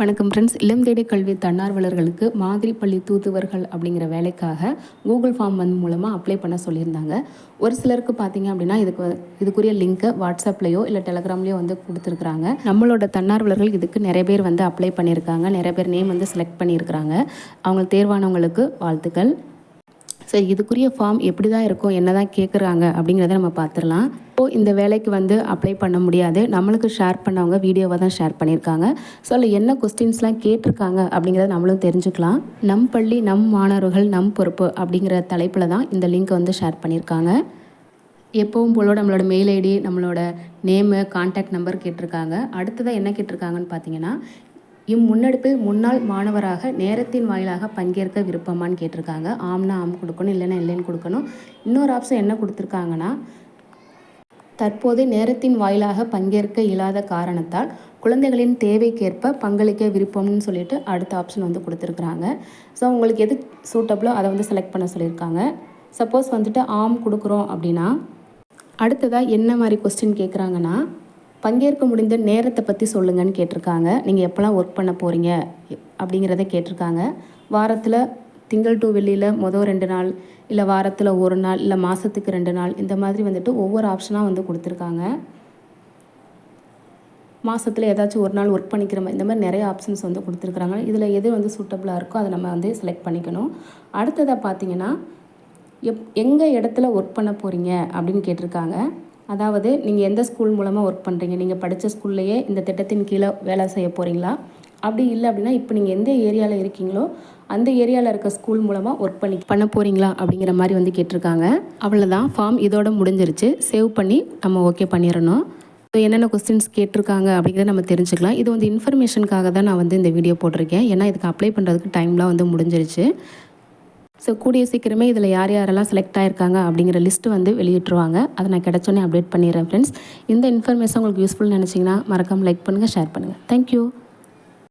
வணக்கம் ஃப்ரெண்ட்ஸ் இளம் தேடி கல்வி தன்னார்வலர்களுக்கு மாதிரி பள்ளி தூதுவர்கள் அப்படிங்கிற வேலைக்காக கூகுள் ஃபார்ம் வந்து மூலமாக அப்ளை பண்ண சொல்லியிருந்தாங்க. ஒரு சிலருக்கு பார்த்தீங்க அப்படின்னா இதுக்கு இதுக்குரிய லிங்க்கை வாட்ஸ்அப்லேயோ இல்லை டெலகிராம்லேயோ வந்து கொடுத்துருக்குறாங்க. நம்மளோட தன்னார்வலர்கள் இதுக்கு நிறைய பேர் வந்து அப்ளை பண்ணியிருக்காங்க. நிறைய பேர் நேம் வந்து செலக்ட் பண்ணியிருக்கிறாங்க. அவங்க தேர்வானவங்களுக்கு வாழ்த்துக்கள். ஸோ இதுக்குரிய ஃபார்ம் எப்படி தான் இருக்கும் என்ன தான் கேட்குறாங்க அப்படிங்கிறத நம்ம பார்த்துடலாம் இப்போது இந்த வேலைக்கு வந்து அப்ளை பண்ண முடியாது. நம்மளுக்கு ஷேர் பண்ணவங்க வீடியோவை தான் ஷேர் பண்ணியிருக்காங்க. ஸோ அதில் என்ன கொஸ்டின்ஸ்லாம் கேட்டிருக்காங்க அப்படிங்கிறத நம்மளும் தெரிஞ்சுக்கலாம். நம் பள்ளி நம் மாணவர்கள் நம் பொறுப்பு அப்படிங்கிற தலைப்பில் தான் இந்த லிங்க்கை வந்து ஷேர் பண்ணியிருக்காங்க. எப்பவும் போலோட நம்மளோட மெயில் ஐடி நம்மளோட நேமு கான்டாக்ட் நம்பர் கேட்டிருக்காங்க. அடுத்ததாக என்ன கேட்டிருக்காங்கன்னு பார்த்தீங்கன்னா இம்முன்னெடுப்பில் முன்னாள் மாணவராக நேரத்தின் வாயிலாக பங்கேற்க விருப்பமான்னு கேட்டிருக்காங்க. ஆம்னா ஆம் கொடுக்கணும் இல்லைன்னா இல்லைன்னு கொடுக்கணும். இன்னொரு ஆப்ஷன் என்ன கொடுத்துருக்காங்கன்னா தற்போது நேரத்தின் வாயிலாக பங்கேற்க இயலாத காரணத்தால் குழந்தைகளின் தேவைக்கேற்ப பங்களிக்க விருப்பம்னு சொல்லிட்டு அடுத்த ஆப்ஷன் வந்து கொடுத்துருக்குறாங்க. ஸோ உங்களுக்கு எது சூட்டபிளோ அதை வந்து செலக்ட் பண்ண சொல்லியிருக்காங்க. சப்போஸ் வந்துட்டு ஆம் கொடுக்குறோம் அப்படின்னா அடுத்ததாக என்ன மாதிரி கொஸ்டின் கேட்குறாங்கன்னா பங்கேற்க முடிந்த நேரத்தை பற்றி சொல்லுங்கன்னு கேட்டிருக்காங்க. நீங்கள் எப்போல்லாம் ஒர்க் பண்ண போகிறீங்க அப்படிங்கிறத கேட்டிருக்காங்க. வாரத்தில் திங்கள் டு வெள்ளியில் மொதல் ரெண்டு நாள் இல்லை வாரத்தில் ஒரு நாள் இல்லை மாதத்துக்கு ரெண்டு நாள் இந்த மாதிரி வந்துட்டு ஒவ்வொரு ஆப்ஷனாக வந்து கொடுத்துருக்காங்க. மாதத்தில் ஏதாச்சும் ஒரு நாள் ஒர்க் பண்ணிக்கிற மாதிரி இந்த மாதிரி நிறைய ஆப்ஷன்ஸ் வந்து கொடுத்துருக்குறாங்க. இதில் எது வந்து சூட்டபுளாக இருக்கோ அதை நம்ம வந்து செலக்ட் பண்ணிக்கணும். அடுத்ததாக பார்த்தீங்கன்னா எப் எங்கள் இடத்துல ஒர்க் பண்ண போகிறீங்க அப்படின்னு கேட்டிருக்காங்க. அதாவது நீங்கள் எந்த ஸ்கூல் மூலமாக ஒர்க் பண்ணுறீங்க நீங்கள் படித்த ஸ்கூல்லையே இந்த திட்டத்தின் கீழே வேலை செய்ய போகிறீங்களா அப்படி இல்லை அப்படின்னா இப்போ நீங்கள் எந்த ஏரியாவில் இருக்கீங்களோ அந்த ஏரியாவில் இருக்க ஸ்கூல் மூலமாக ஒர்க் பண்ணி பண்ண போகிறீங்களா அப்படிங்கிற மாதிரி வந்து கேட்டிருக்காங்க. அவ்வளோதான் ஃபார்ம் இதோட முடிஞ்சிருச்சு. சேவ் பண்ணி நம்ம ஓகே பண்ணிடணும். ஸோ என்னென்ன கொஸ்டின்ஸ் கேட்டிருக்காங்க அப்படிங்கிறத நம்ம தெரிஞ்சுக்கலாம். இது வந்து இன்ஃபர்மேஷனுக்காக தான் நான் வந்து இந்த வீடியோ போட்டிருக்கேன். ஏன்னா இதுக்கு அப்ளை பண்ணுறதுக்கு டைம்லாம் வந்து முடிஞ்சிருச்சு. ஸோ கூடிய சீக்கிரமே இதில் யார் யாரெல்லாம் செலக்ட் ஆகிருக்காங்க அப்படிங்கிற லிஸ்ட்டு வந்து வெளியிட்டுருவாங்க. அதை நான் கிடச்சோன்னே அப்டேட் பண்ணிடுறேன் ஃப்ரெண்ட்ஸ் இந்த இன்ஃபர்மேஷன் உங்களுக்கு யூஸ்ஃபுல் நினச்சிங்கன்னா மறக்காமல் லைக் பண்ணுங்கள் ஷேர் பண்ணுங்கள் தேங்க்யூ